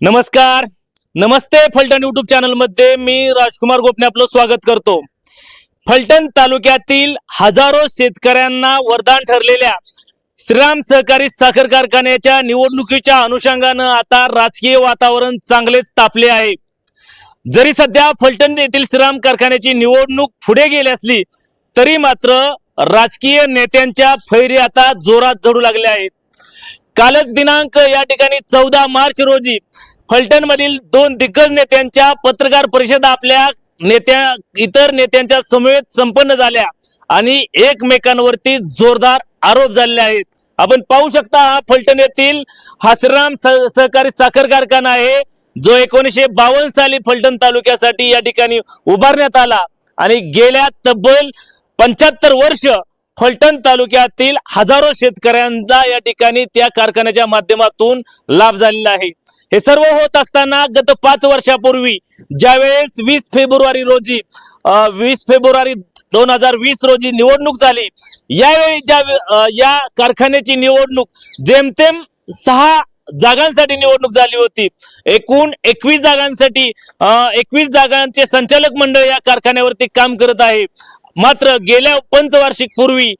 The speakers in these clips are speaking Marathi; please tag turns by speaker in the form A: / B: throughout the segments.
A: नमस्कार. नमस्ते फलटण युट्यूब चॅनलमध्ये मी राजकुमार गोपने आपलं स्वागत करतो. फलटण तालुक्यातील हजारो शेतकऱ्यांना वरदान ठरलेल्या श्रीराम सहकारी साखर कारखान्याच्या निवडणुकीच्या अनुषंगानं आता राजकीय वातावरण चांगलेच तापले आहे. जरी सध्या फलटण येथील श्रीराम कारखान्याची निवडणूक पुढे गेली असली तरी मात्र राजकीय नेत्यांच्या फैरी आता जोरात जडू लागल्या आहेत. कालच दिनांक या ठिकाणी चौदा मार्च रोजी फलटण मधील दोन दिग्गज नेत्यांच्या पत्रकार परिषदा आपल्या नेत्या इतर नेत्यांच्या समवेत संपन्न झाल्या आणि एकमेकांवरती जोरदार आरोप झालेले आहेत. आपण पाहू शकता हा फलटण येथील हसराम सहकारी साखर कारखाना आहे जो एकोणीसशे बावन्न साली फलटण तालुक्यासाठी या ठिकाणी उभारण्यात आला आणि गेल्या तब्बल पंच्याहत्तर वर्ष फलटण तालुक्यातील हजारो शेतकऱ्यांना या ठिकाणी त्या कारखान्याच्या माध्यमातून लाभ झालेला आहे. हे सर्व होत असताना गत पाच वर्षापूर्वी ज्यावेळेस वीस फेब्रुवारी रोजी वीस फेब्रुवारी दोन हजार वीस रोजी निवडणूक झाली यावेळी ज्या या कारखान्याची निवडणूक जेमतेम सहा जागांसाठी निवडणूक झाली होती. एकूण एकवीस जागांसाठी एकवीस जागांचे संचालक मंडळ या कारखान्यावरती काम करत आहे. मात्र गेल्या पंचवार्षिक पूर्वी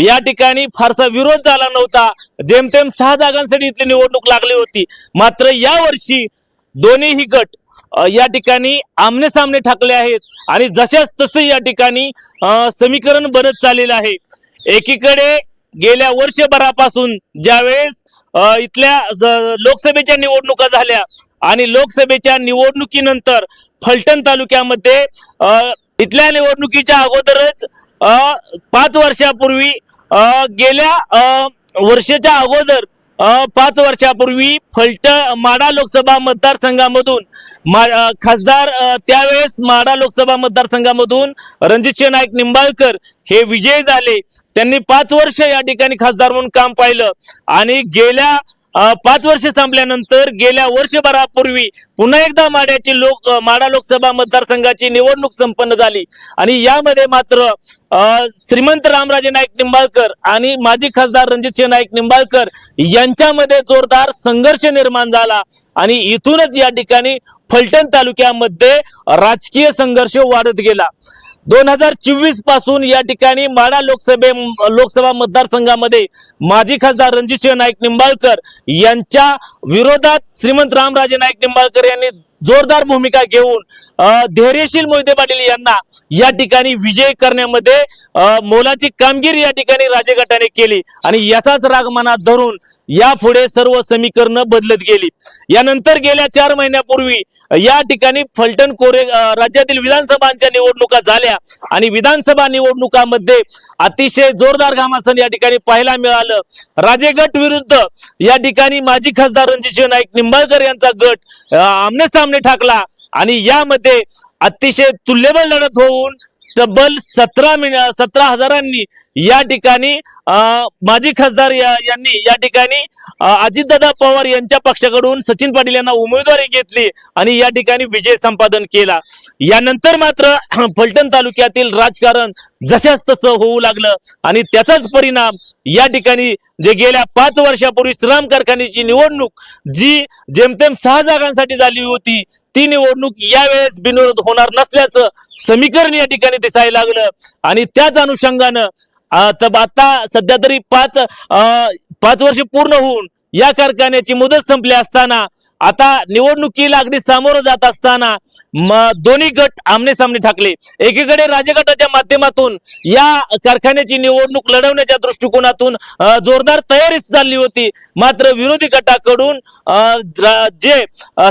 A: या ठिकाणी फारसा विरोध झाला नव्हता. जेमतेम सहा जागांसाठी इथली निवडणूक लागली होती. मात्र या वर्षी दोन्हीही गट या ठिकाणी आमने सामने ठाकले आहेत आणि जशाच तसे या ठिकाणी समीकरण बनत चाललेलं आहे. एकीकडे गेल्या वर्षभरापासून ज्यावेळेस इथल्या लोकसभेच्या निवडणुका झाल्या आणि लोकसभेच्या निवडणुकीनंतर फलटण तालुक्यामध्ये इथल्या निवडणुकीच्या अगोदरच पाच वर्षापूर्वी गेल्या वर्षाच्या अगोदर पाच वर्षापूर्वी फलट माडा लोकसभा मतदारसंघामधून खासदार त्यावेळेस माडा लोकसभा मतदारसंघामधून रणजितसिंह नाईक निंबाळकर हे विजयी झाले. त्यांनी पाच वर्ष या ठिकाणी खासदार म्हणून काम पाहिलं. आणि गेल्या पाच वर्ष संपल्यानंतर गेल्या वर्षभरापूर्वी पुन्हा एकदा माड्याची लोक माडा लोकसभा मतदारसंघाची निवडणूक संपन्न झाली. आणि यामध्ये मात्र श्रीमंत रामराजे नाईक निंबाळकर आणि माजी खासदार रणजित सिंह नाईक निंबाळकर यांच्यामध्ये जोरदार संघर्ष निर्माण झाला. आणि इथूनच या ठिकाणी फलटण तालुक्यामध्ये राजकीय संघर्ष वाढत गेला. दोन हजार चोवीसपासून या ठिकाणी माडा लोकसभे लोकसभा मतदारसंघामध्ये माजी खासदार रणजितसिंह नाईक निंबाळकर यांच्या विरोधात श्रीमंत रामराजे नाईक निंबाळकर यांनी जोरदार भूमिका घेऊन धैर्यशील मोहिते पाटील यांना या ठिकाणी विजय करण्यामध्ये मोलाची कामगिरी या ठिकाणी राजे गटाने केली. आणि याचाच राग मनात धरून यापुढे सर्व समीकरणं बदलत गेली. यानंतर गेल्या चार महिन्यापूर्वी या ठिकाणी फलटण कोरे राज्यातील विधानसभांच्या निवडणुका झाल्या. आणि विधानसभा निवडणुकामध्ये अतिशय जोरदार घामासन या ठिकाणी पाहायला मिळालं. राजे गट विरुद्ध या ठिकाणी माजी खासदार रणजितसिंह नाईक निंबाळकर यांचा गट आमने सामने ठाकला. आणि यामध्ये अतिशय तुल्यबळ लढत होऊन तब्बल सतरा मिन सतरा हजारांनी या ठिकाणी माजी खासदार यांनी या ठिकाणी अजितदादा पवार यांच्या पक्षाकडून सचिन पाटील यांना उमेदवारी घेतली आणि या ठिकाणी विजय संपादन केला. यानंतर मात्र फलटण तालुक्यातील राजकारण जशाच तसं होऊ लागलं आणि त्याचाच परिणाम या ठिकाणी जे गेल्या पाच वर्षापूर्वी श्रम कारखान्याची निवडणूक जी जेमतेम सहा जागांसाठी झाली होती ती निवडणूक यावेळेस बिनविरोध होणार नसल्याचं समीकरण या ठिकाणी दिसायला लागलं. आणि त्याच अनुषंगानं तर आता सध्या तरी पाच अं, पाच वर्ष पूर्ण होऊन या कारखान्याची मुदत संपली असताना आता निवडणुकीला अगदी सामोरं जात असताना म- दोन्ही गट आमने सामने ठाकले. एकीकडे राजगटाच्या माध्यमातून या कारखान्याची निवडणूक लढवण्याच्या दृष्टिकोनातून जोरदार तयारी झाली होती. मात्र विरोधी गटाकडून जे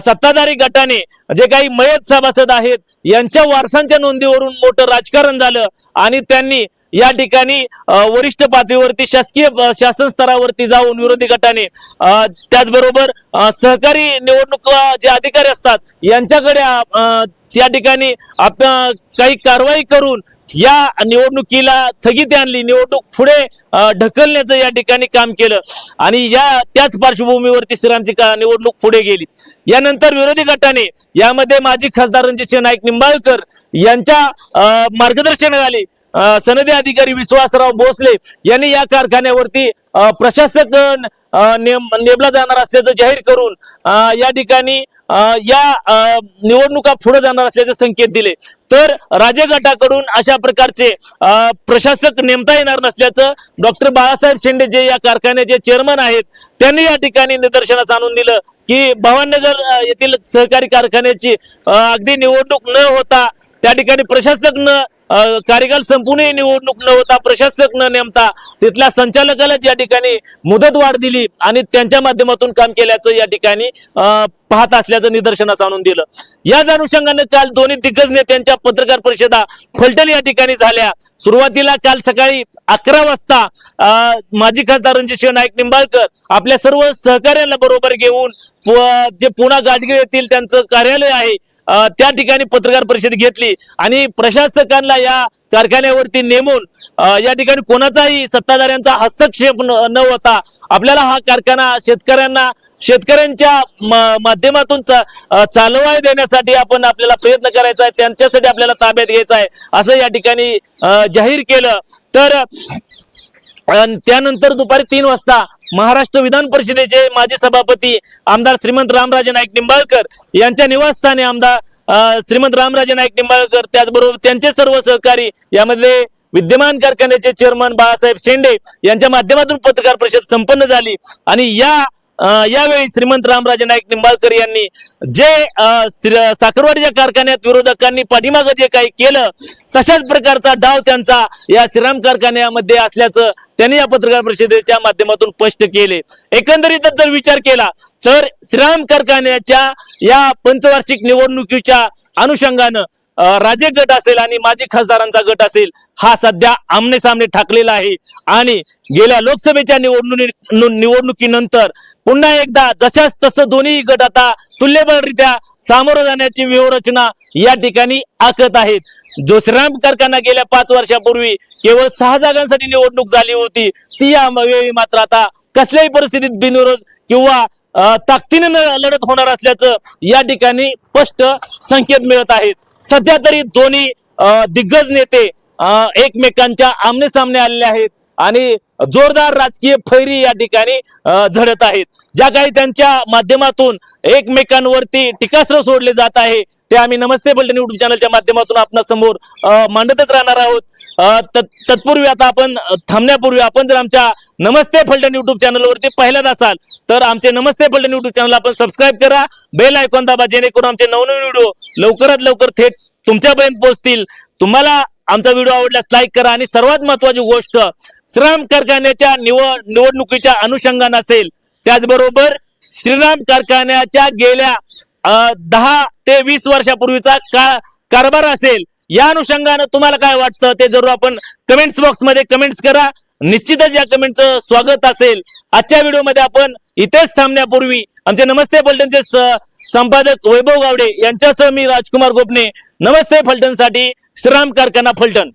A: सत्ताधारी गटाने जे काही मयत सभासद आहेत यांच्या वारसांच्या नोंदीवरून मोठं राजकारण झालं आणि त्यांनी या ठिकाणी वरिष्ठ पातळीवरती शासकीय शासन स्तरावरती जाऊन विरोधी गटाने त्याचबरोबर सहकारी निवडणूक जे अधिकारी असतात यांच्याकडे त्या ठिकाणी आप काही कारवाई करून या निवडणुकीला स्थगिती आणली. निवडणूक पुढे ढकलण्याचं या ठिकाणी काम केलं. आणि या त्याच पार्श्वभूमीवरती श्रीरामची का- निवडणूक पुढे गेली. यानंतर विरोधी गटाने यामध्ये माजी खासदार रणजितसिंह नाईक निंबाळकर यांच्या मार्गदर्शनाखाली सनदी अधिकारी विश्वासराव भोसले यांनी या कारखान्यावरती प्रशासक नेमला जाणार असल्याचं जाहीर करून या ठिकाणी या निवडणुका पुढे जाणार असल्याचे संकेत दिले. तर राजे गटाकडून अशा प्रकारचे प्रशासक नेमता येणार नसल्याचं डॉक्टर बाळासाहेब शेंडे जे या कारखान्याचे चेअरमन आहेत त्यांनी या ठिकाणी निदर्शनास आणून दिलं की भवाननगर येथील सहकारी कारखान्याची अगदी निवडणूक न होता त्या ठिकाणी प्रशासक न कार्यकाल संपूर्ण निवडणूक न होता प्रशासक न नेमता तिथल्या संचालकालाच या ठिकाणी मुदत वाढ दिली आणि त्यांच्या माध्यमातून काम केल्याचं या ठिकाणी पाहत असल्याचं निदर्शनास आणून दिलं. याच अनुषंगाने काल दोन्ही दिग्गज नेत्यांच्या पत्रकार परिषदा फलटण या ठिकाणी झाल्या. सुरुवातीला काल सकाळी अकरा वाजता माजी खासदार रणजित नाईक निंबाळकर आपल्या सर्व सहकार्यांना बरोबर घेऊन जे पुणा गाडगीळ येथील त्यांचं कार्यालय आहे त्या ठिकाणी पत्रकार परिषद घेतली आणि प्रशासकांना या कारखान्यावरती नेमून या ठिकाणी कोणाचाही सत्ताधाऱ्यांचा हस्तक्षेप न होता आपल्याला हा कारखाना शेतकऱ्यांना शेतकऱ्यांच्या माध्यमातून चालवाय देण्यासाठी आपण आपल्याला प्रयत्न करायचा आहे त्यांच्यासाठी आपल्याला ताब्यात घ्यायचा आहे असं या ठिकाणी जाहीर केलं. तर त्यानंतर दुपारी तीन वाजता महाराष्ट्र विधान परिषदेचे माजी सभापती आमदार श्रीमंत रामराजे नाईक निंबाळकर यांच्या निवासस्थानी आमदार श्रीमंत रामराजे नाईक निंबाळकर त्याचबरोबर त्यांचे सर्व सहकारी यामध्ये विद्यमान कारखान्याचे चेअरमन बाळासाहेब शेंडे यांच्या माध्यमातून पत्रकार परिषद संपन्न झाली. आणि या यावेळी श्रीमंत रामराजे नाईक निंबाळकर यांनी जे साखरवाडीच्या कारखान्यात विरोधकांनी पाठीमागं जे काही केलं तशाच प्रकारचा डाव त्यांचा या श्रीराम कारखान्यामध्ये असल्याचं त्यांनी या पत्रकार परिषदेच्या माध्यमातून स्पष्ट केले. एकंदरीतच जर विचार केला तर श्रीराम कारखान्याच्या या पंचवार्षिक निवडणुकीच्या अनुषंगानं राजे गट असेल आणि माजी खासदारांचा गट असेल हा सध्या आमने सामने ठाकलेला आहे. आणि गेल्या लोकसभेच्या निवडणुकी निवडणुकीनंतर पुन्हा एकदा जशाच तसं दोन्ही गट आता तुल्यबळरित्या सामोरं जाण्याची व्यूहरचना या ठिकाणी आखत आहेत. जो श्रीराम कारखाना गेल्या पाच वर्षापूर्वी केवळ सहा जागांसाठी निवडणूक झाली होती ती या वेळी मात्र आता कसल्याही परिस्थितीत बिनविरोध किंवा ताकदीनं न- लढत होणार असल्याचं या ठिकाणी स्पष्ट संकेत मिळत आहेत. सध्या तरी दोन्ही दिग्गज नेते एकमेकांच्या आमने सामने आलेले आहेत. आणि जोरदार राजकीय फैरी या ठिकाणी झडत आहेत. ज्या काही त्यांच्या माध्यमातून एकमेकांवरती टीकास्त्र सोडले जात आहे ते आम्ही नमस्ते पलटण युट्यूब चॅनलच्या माध्यमातून आपल्यासमोर मांडतच राहणार आहोत. तत्पूर्वी आता आपण थांबण्यापूर्वी आपण जर आमच्या नमस्ते फलटण युट्यूब चॅनलवरती पहिल्याच असाल तर आमचे नमस्ते फलटण युट्यूब चॅनल आपण सबस्क्राईब करा. बेल ऐकून दाबा जेणेकरून आमचे नवनवीन व्हिडिओ लवकरात लवकर थेट तुमच्यापर्यंत पोहोचतील. तुम्हाला आमचा व्हिडिओ आवडल्यास लाईक करा आणि सर्वात महत्वाची गोष्ट श्रीराम कारखान्याच्या निवड निवडणुकीच्या अनुषंगाने असेल त्याचबरोबर श्रीराम कारखान्याच्या गेल्या दहा ते वीस वर्षापूर्वीचा का कारभार असेल या अनुषंगानं तुम्हाला काय वाटतं ते जरूर आपण कमेंट्स बॉक्समध्ये कमेंट्स करा. निश्चितच या कमेंटचं स्वागत असेल. आजच्या व्हिडिओमध्ये आपण इथेच थांबण्यापूर्वी आमचे नमस्ते पलटणचे स- संपादक वैभव गावडे यांच्यासह मी राजकुमार गोपने. नमस्ते फलटणसाठी. श्रीराम कारखाना फलटण.